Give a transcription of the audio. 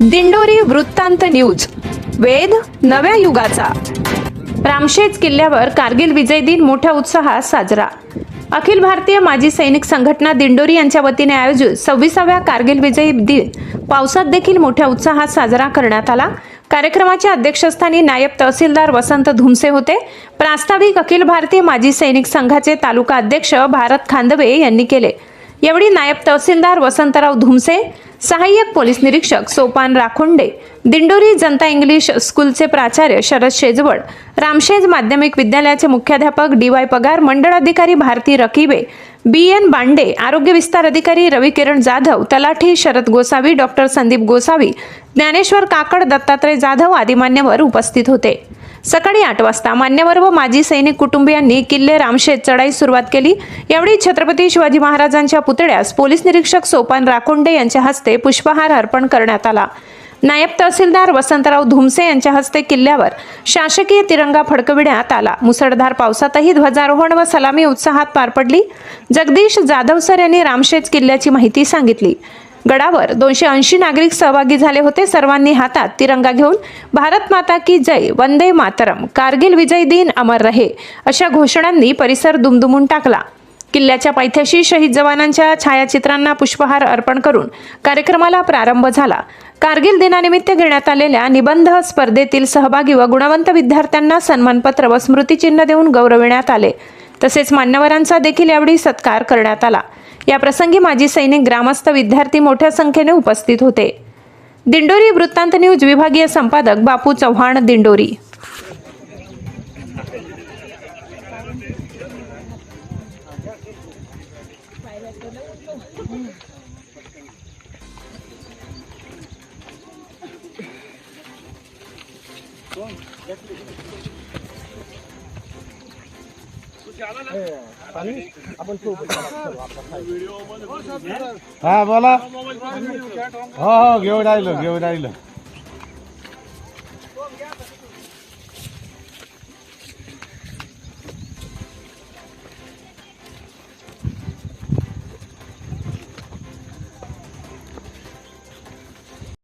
दिंडोरी वृत्तांत न्यूज. वेद नव्या युगाचा. रामशेज किल्ल्यावर कारगिल विजय दिन मोठ्या उत्साहात साजरा. अखिल भारतीय माजी सैनिक संघटना दिंडोरी यांच्या वतीने आयोजित सव्वीसाव्या कारगिल विजय दिन पावसात देखील मोठ्या उत्साहात साजरा करण्यात आला. कार्यक्रमाच्या अध्यक्षस्थानी नायब तहसीलदार वसंत धुमसे होते. प्रास्ताविक अखिल भारतीय माजी सैनिक संघाचे तालुका अध्यक्ष भारत खांदवे यांनी केले. यावेळी नायब तहसीलदार वसंतराव धुमसे सहाय्यक पोलीस निरीक्षक सोपान राखोंडे दिंडोरी जनता इंग्लिश स्कूलचे प्राचार्य शरद शेजवळ रामशेज माध्यमिक विद्यालयाचे मुख्याध्यापक डी वाय पगार मंडळ अधिकारी भारती रकिबे बी एन बांडे आरोग्य विस्तार अधिकारी रविकिरण जाधव तलाठी शरद गोसावी डॉक्टर संदीप गोसावी ज्ञानेश्वर काकड दत्तात्रय जाधव आदी मान्यवर उपस्थित होते. सकाळी आठ वाजता मान्यवर व माजी सैनिक कुटुंबियांनी किल्ले रामशेत चढाई सुरुवात केली. यावेळी छत्रपती शिवाजी महाराजांच्या पुतळ्यास पोलीस निरीक्षक सोपान राखोंडे यांच्या हस्ते पुष्पहार अर्पण करण्यात आला. नायब तहसीलदार वसंतराव धुमसे यांच्या हस्ते किल्ल्यावर शासकीय तिरंगा फडकविण्यात आला. मुसळधार पावसातही ध्वजारोहण व सलामी उत्साहात पार पडली. जगदीश जाधव सर यांनी रामशेज किल्ल्याची माहिती सांगितली. गडावर दोनशे ऐंशी नागरिक सहभागी झाले होते. सर्वांनी हातात तिरंगा घेऊन भारत माता की जय वंदे मातरम कारगिल विजय दिन अमर रहे अशा घोषणांनी परिसर दुमदुमून टाकला. किल्ल्याच्या पायथ्याशी शहीद जवानांच्या छायाचित्रांना पुष्पहार अर्पण करून कार्यक्रमाला प्रारंभ झाला. कारगिल दिनानिमित्त घेण्यात आलेल्या निबंध स्पर्धेतील सहभागी व गुणवंत विद्यार्थ्यांना सन्मानपत्र व स्मृतिचिन्ह देऊन गौरविण्यात आले. तसेच मान्यवरांचा देखील यावेळी सत्कार करण्यात आला. या प्रसंगी माजी सैनिक ग्रामस्थ विद्यार्थी मोठ्या संख्येने उपस्थित होते. दिंडोरी वृत्तांत न्यूज विभागीय संपादक बापू चव्हाण दिंडोरी. हा बोला. हो हो घेऊन राहिलो घेऊन राहिलो.